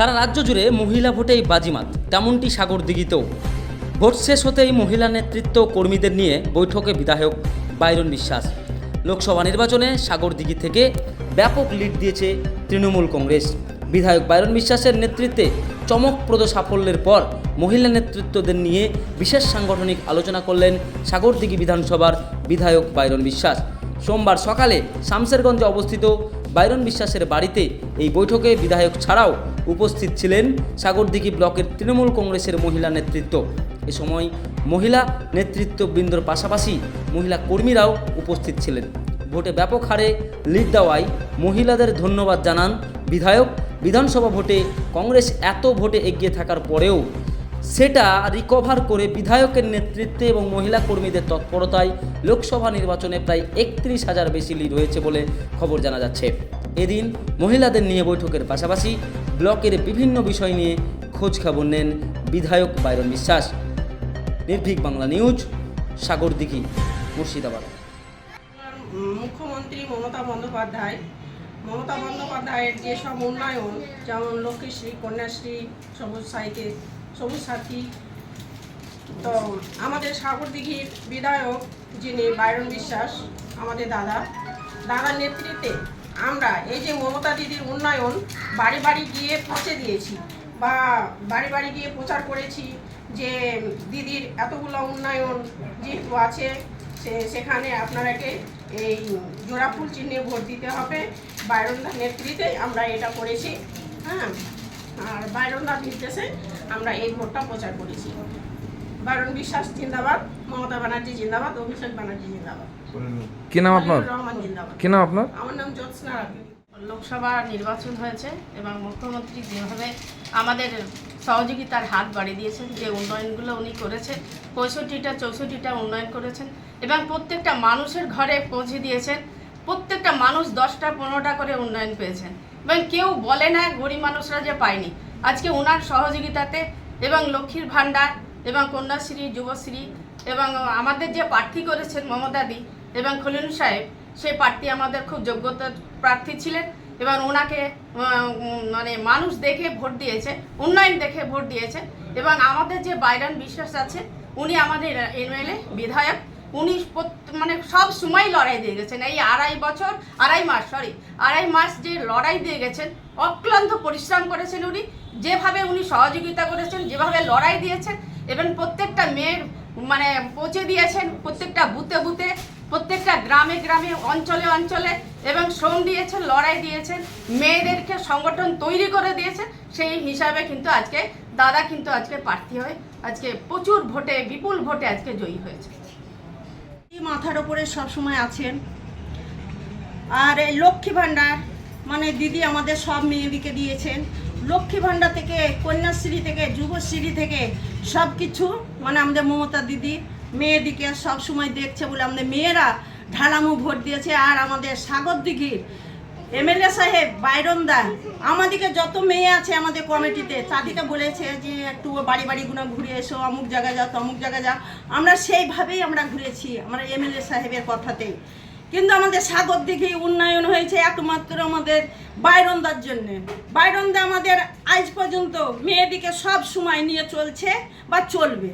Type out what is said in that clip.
সারা রাজ্য জুড়ে মহিলা ভোটেই বাজিমাত, তেমনটি সাগর দিঘিতেও। ভোট শেষ হতেই মহিলা নেতৃত্ব কর্মীদের নিয়ে বৈঠকে বিধায়ক বাইরন বিশ্বাস। লোকসভা নির্বাচনে সাগর দিঘি থেকে ব্যাপক লিড দিয়েছে তৃণমূল কংগ্রেস। বিধায়ক বাইরন বিশ্বাসের নেতৃত্বে চমকপ্রদ সাফল্যের পর মহিলা নেতৃত্বদের নিয়ে বিশেষ সাংগঠনিক আলোচনা করলেন সাগরদিঘি বিধানসভার বিধায়ক বাইরন বিশ্বাস। সোমবার সকালে শামসেরগঞ্জে অবস্থিত বাইরন বিশ্বাসের বাড়িতে এই বৈঠকে বিধায়ক ছাড়াও উপস্থিত ছিলেন সাগরদিঘি ব্লকের তৃণমূল কংগ্রেসের মহিলা নেতৃত্ব। এ সময় মহিলা নেতৃত্ববৃন্দর পাশাপাশি মহিলা কর্মীরাও উপস্থিত ছিলেন। ভোটে ব্যাপক হারে লিড দেওয়ায় মহিলাদের ধন্যবাদ জানান বিধায়ক। বিধানসভা ভোটে কংগ্রেস এত ভোটে এগিয়ে থাকার পরেও সেটা রিকভার করে বিধায়কের নেতৃত্বে এবং মহিলা কর্মীদের তৎপরতায় লোকসভা নির্বাচনে প্রায় একত্রিশ হাজার বেশি লিড হয়েছে বলে খবর জানা যাচ্ছে। এদিন মহিলাদের নিয়ে বৈঠকের পাশাপাশি ব্লকের বিভিন্ন বিষয় নিয়ে খোঁজ খবর নেন বিধায়ক বাইরন বিশ্বাস। নির্ভীক বাংলা নিউজ, সাগরদিঘি, মুর্শিদাবাদ। মুখ্যমন্ত্রী মমতা বন্দ্যোপাধ্যায়, মমতা বন্দ্যোপাধ্যায়ের যেসব উন্নয়ন, যেমন লক্ষ্মীশ্রী কন্যাশ্রী, সবুজ সাথী সবুজ সাথী। তো আমাদের সাগরদিঘির বিধায়ক, যিনি বাইরন বিশ্বাস, আমাদের দাদা, দাদার নেতৃত্বে আমরা এই যে মমতা দিদির উন্নয়ন বাড়ি বাড়ি গিয়ে পৌঁছে দিয়েছি বা বাড়ি বাড়ি গিয়ে প্রচার করেছি যে দিদির এতগুলো উন্নয়ন যেহেতু আছে, সে সেখানে আপনারাকে এই জোড়া ফুল চিহ্নে ভোট দিতে হবে। বাইরনদার নেতৃত্বে আমরা এটা করেছি। হ্যাঁ। আর বাইরনদার নির্দেশে আমরা এই ভোটটা প্রচার করেছি। বাইরন বিশ্বাস জিন্দাবাদ মমতা ব্যানার্জি জিন্দাবাদ অভিষেক ব্যানার্জি জিন্দাবাদ। কি নাম আপনার? রহমান জিন্দাবাদ। কি নাম আপনার? আমার নাম জ্যোৎস্না লোকসভা নির্বাচন হয়েছে এবং মুখ্যমন্ত্রী যেভাবে আমাদের সহযোগিতার হাত বাড়িয়ে দিয়েছেন যে উন্নয়নগুলো উনি করেছেন পঁয়ষট্টিটা চৌষট্টিটা উন্নয়ন করেছেন এবং প্রত্যেকটা মানুষের ঘরে পৌঁছে দিয়েছেন প্রত্যেকটা মানুষ দশটা, পনেরোটা করে উন্নয়ন পেয়েছেন এবং কেউ বলে না গরিব মানুষরা যে পায়নি। আজকে ওনার সহযোগিতাতে এবং লক্ষ্মীর ভাণ্ডার এবং কন্যাশ্রী, যুবশ্রী এবং আমাদের যে প্রার্থী করেছেন মমতাদি এবং খলিল সাহেব, সেই প্রার্থী আমাদের খুব যোগ্যতার প্রার্থী ছিলেন এবং ওনাকে মানে মানুষ দেখে ভোট দিয়েছে, উন্নয়ন দেখে ভোট দিয়েছে। এবং আমাদের যে বাইরান বিশ্বাস আছে, উনি আমাদের এমএলএ বিধায়ক। উনি মানে সব সময় লড়াই দিয়ে গেছেন। এই আড়াই বছর, আড়াই মাস সরি আড়াই মাস যে লড়াই দিয়ে গেছেন, অক্লান্ত পরিশ্রম করেছেন উনি। যেভাবে উনি সহযোগিতা করেছেন, যেভাবে লড়াই দিয়েছেন এবং প্রত্যেকটা মেয়ের মানে পৌঁছে দিয়েছেন, প্রত্যেকটা বুথে বুতে প্রত্যেকটা গ্রামে গ্রামে, অঞ্চলে অঞ্চলে, এবং শ্রম দিয়েছেন, লড়াই দিয়েছেন, মেয়েদেরকে সংগঠন তৈরি করে দিয়েছেন, সেই হিসাবে কিন্তু আজকে দাদা কিন্তু আজকে প্রার্থী হয়ে, আজকে প্রচুর ভোটে, বিপুল ভোটে আজকে জয়ী হয়েছে। মাথার ওপরে সবসময় আছেন। আর এই লক্ষ্মী ভাণ্ডার মানে দিদি আমাদের সব মেয়েদিকে দিয়েছেন। লক্ষ্মী ভাণ্ডার থেকে, কন্যাশ্রী থেকে, যুবশ্রী থেকে সব কিছু মানে আমাদের মমতা দিদি মেয়েদিকে সব সময় দেখছে বলে আমাদের মেয়েরা ঢালামু ভোট দিয়েছে। আর আমাদের সাগর দিঘির এমএলএ সাহেব, বাইরন দা আমাদেরকে যত মেয়ে আছে আমাদের কমিটিতে, তাদেরকে বলেছে যে একটু বাড়ি বাড়িগুলো ঘুরে এসো, অমুক জায়গায় যাও, তমুক জায়গায় যাও। আমরা সেইভাবেই আমরা ঘুরেছি, আমরা এমএলএ সাহেবের কথাতেই। কিন্তু আমাদের সাগর দিঘি উন্নয়ন হয়েছে একমাত্র আমাদের বাইরনদার জন্যে। বাইরনদা আমাদের আজ পর্যন্ত মেয়েদিকে সব সময় নিয়ে চলছে বা চলবে।